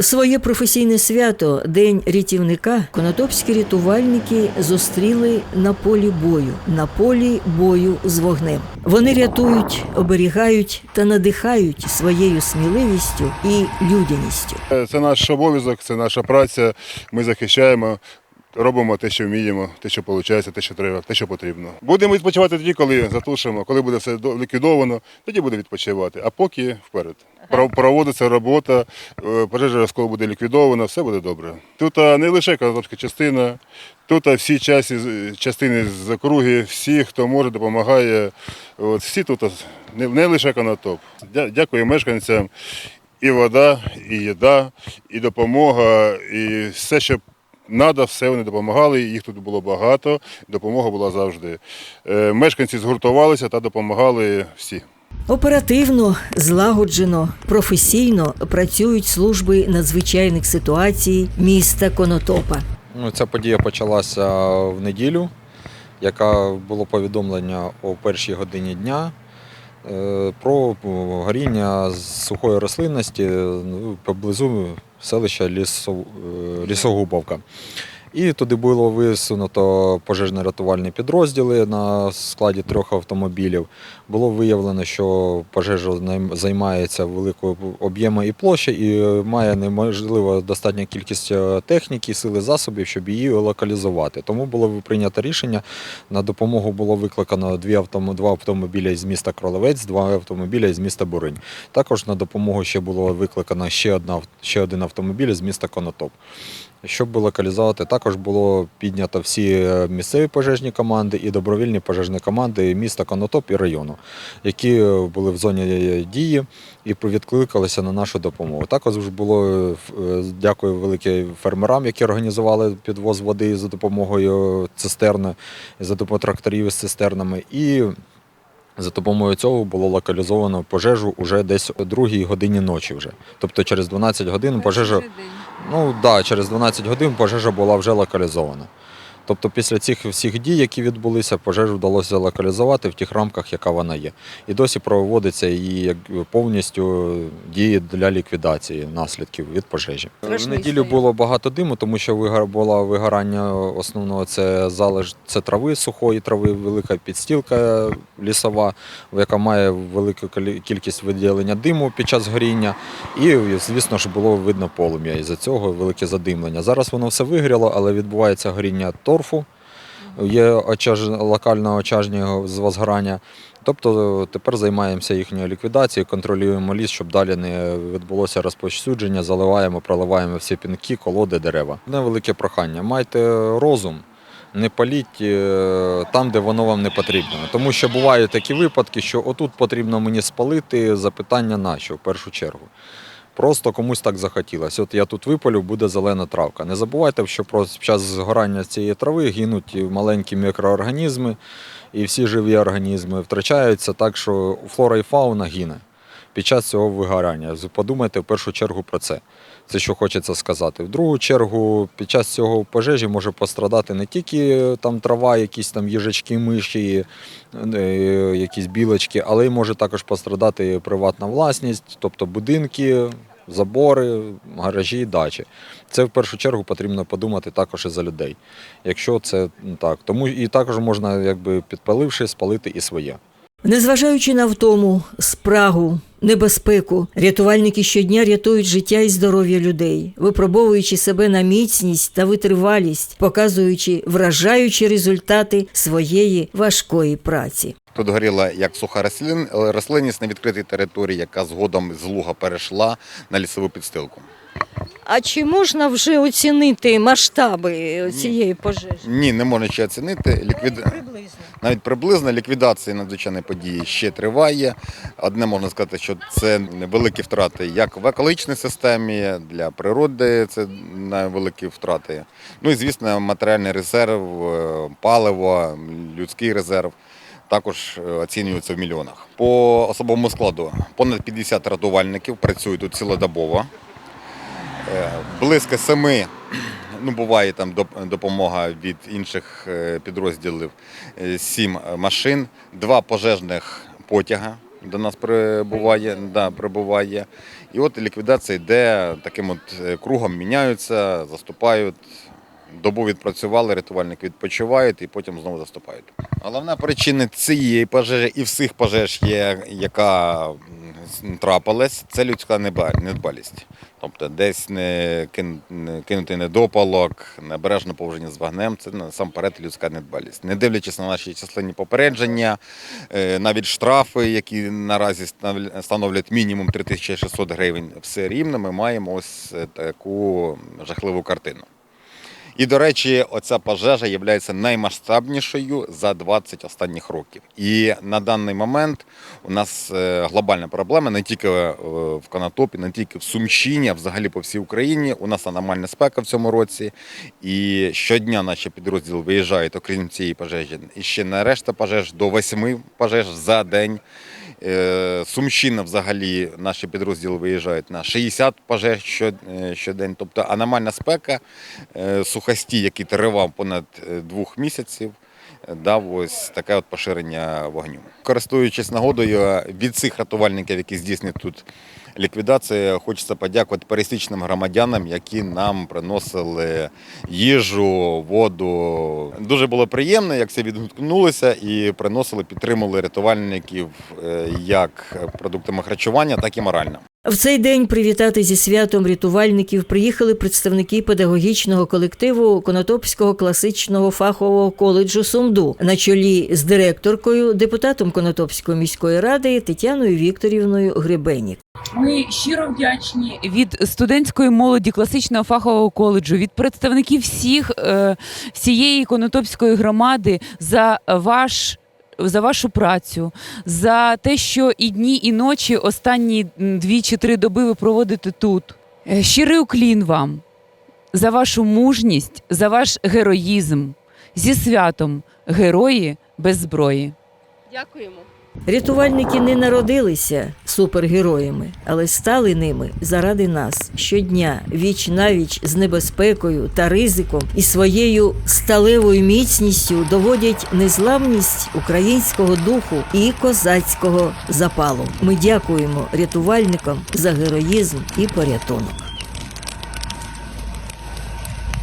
Своє професійне свято День рятівника конотопські рятувальники зустріли на полі бою, на полі бою з вогнем. Вони рятують, оберігають та надихають своєю сміливістю і людяністю. Е, Це наш обов'язок, це наша праця. Ми захищаємо, робимо те, що вміємо, те, що виходить, те, що треба, те, що потрібно. Будемо відпочивати тоді, коли затушимо, коли буде все до- ліквідовано, тоді буде відпочивати. А поки вперед. Про- Проводиться робота, е, пожежа обов'язково буде ліквідована, все буде добре. Тут не лише Казанська частина, тут всі часі, частини з округи, всі, хто може, допомагає. От, всі тут не, лише Конотоп. Дя- Дякую мешканцям. І вода, і їда, і допомога, і все, що треба, все вони допомагали. Їх тут було багато, допомога була завжди. Е, Мешканці згуртувалися та допомагали всі. Оперативно, злагоджено, професійно працюють служби надзвичайних ситуацій міста Конотопа. Ну, ця подія почалася в неділю, яка було повідомлення о першій годині дня е, про горіння сухої рослинності ну, поблизу селища е, Лісогубовка. І туди було висунуто пожежно-рятувальні підрозділи на складі трьох автомобілів. Було виявлено, що пожежа займається великою об'ємом і площі, і має неможливо достатня кількість е, техніки, сили засобів, щоб її локалізувати. Тому було прийнято рішення. На допомогу було викликано дві два автомобіля з міста Кролевець, два автомобіля з міста Буринь. Також на допомогу ще було викликано ще, одна... ще один автомобіль з міста Конотоп. Щоб локалізувати, також було піднято всі е, місцеві пожежні команди і добровільні пожежні команди міста Конотоп і району, які е, були в зоні е, дії і відкликалися на нашу допомогу. Також було дякую велике фермерам, які організували підвоз води за допомогою цистерни, за допомогою тракторів з цистернами. І за допомогою цього було локалізовано пожежу уже десь о другій годині ночі вже. Тобто через 12 годин пожежа. Ну да, через 12 годин пожежа була вже локалізована. Тобто після цих всіх дій, які відбулися, пожежу вдалося локалізувати в тих рамках, яка вона є. І досі проводиться її повністю дії для ліквідації наслідків від пожежі. В неділю було багато диму, тому що було вигорання основного це залеж це трави, сухої трави, велика підстілка лісова, яка має велику кількість виділення диму під час горіння. І, звісно ж, було видно полум'я. І за цього велике задимлення. Зараз воно все вигоріло, але відбувається горіння торфу, є очаж... локальне очажні з возгорання. Тобто тепер займаємося їхньою ліквідацією, контролюємо ліс, щоб далі не відбулося розповсюдження, заливаємо, проливаємо всі пінки, колоди, дерева. Невелике прохання. Майте розум, не паліть е, там, де воно вам не потрібно. Тому що бувають такі випадки, що отут потрібно мені спалити запитання на що в першу чергу. Просто комусь так захотілося. От я тут випалю, буде зелена травка. Не забувайте, що під час згорання цієї трави гинуть і маленькі мікроорганізми, і всі живі організми втрачаються, так що флора і фауна гине під час цього вигорання. Подумайте в першу чергу про це. Це що хочеться сказати. В другу чергу, під час цього пожежі може пострадати не тільки е, там трава, якісь там їжачки, миші, е, якісь білочки, але й може також пострадати приватна власність, тобто будинки, забори, гаражі, дачі. Це в першу чергу потрібно подумати також і за людей. Якщо це так, тому і також можна, якби підпаливши, спалити і своє. Незважаючи на втому, спрагу, небезпеку, рятувальники щодня рятують життя і здоров'я людей, випробовуючи себе на міцність та витривалість, показуючи вражаючі результати своєї важкої праці. Тут горіла як суха рослин, рослинність на відкритій території, яка згодом з луга перейшла на лісову підстилку. А чи можна вже оцінити масштаби цієї пожежі? Ні, не можна ще оцінити. Ліквід... Навіть приблизно ліквідація надзвичайної події ще триває. Одне можна сказати, що це великі втрати як в екологічній системі, для природи це великі втрати. Ну і звісно, матеріальний резерв, е, паливо, людський резерв. Також е, оцінюються в мільйонах. По особовому складу понад 50 рятувальників працюють тут цілодобово. Е, Близько семи, ну буває там доп- допомога від інших е, підрозділів, е, сім машин, два пожежних потяга, до нас прибуває. Да, прибуває. І от ліквідація йде таким от е, кругом, міняються, заступають. Добу відпрацювали, рятувальники відпочивають і потім знову заступають. Головна причина цієї пожежі і всіх пожеж, є, яка м, трапилась, це людська недбалість. Тобто десь не кинути недопалок, небережне поводження з вогнем це насамперед людська недбалість. Не дивлячись на наші численні попередження, е, навіть штрафи, які наразі станов- становлять мінімум 3600 гривень, все рівно ми маємо ось е, таку жахливу картину. І, до речі, оця пожежа є наймасштабнішою за 20 останніх років. І на даний момент у нас е, глобальна проблема не тільки е, в Конотопі, не тільки в Сумщині, а взагалі по всій Україні. У нас аномальна спека в цьому році. І щодня наші підрозділи виїжджають, окрім цієї пожежі, і ще на решта пожеж до 8 пожеж за день. Е, Сумщина взагалі наші підрозділи виїжджають на 60 пожеж е, щодень. Тобто аномальна спека, е, сухостій, який тривав понад двох місяців, дав ось таке от поширення вогню. Користуючись нагодою, від цих рятувальників, які здійснюють тут ліквідацію, хочеться подякувати пересічним громадянам, які нам приносили їжу, воду. Дуже було приємно, як всі відгукнулися і приносили, підтримували рятувальників е, як продуктами харчування, так і морально. В цей день привітати зі святом рятувальників приїхали представники педагогічного колективу Конотопського класичного фахового коледжу Сумду на чолі з директоркою, депутатом Конотопської міської ради Тетяною Вікторівною Гребенік. Ми щиро вдячні від студентської молоді класичного фахового коледжу, від представників всіх е, всієї Конотопської громади за ваш. За вашу працю, за те, що і дні, і ночі останні дві чи три доби ви проводите тут. Е, Щирий уклін вам за вашу мужність, за ваш героїзм. Зі святом герої без зброї. Дякуємо. Рятувальники не народилися супергероями, але стали ними заради нас щодня, віч навіч з небезпекою та ризиком і своєю сталевою міцністю доводять незламність українського духу і козацького запалу. Ми дякуємо рятувальникам за героїзм і порятунок.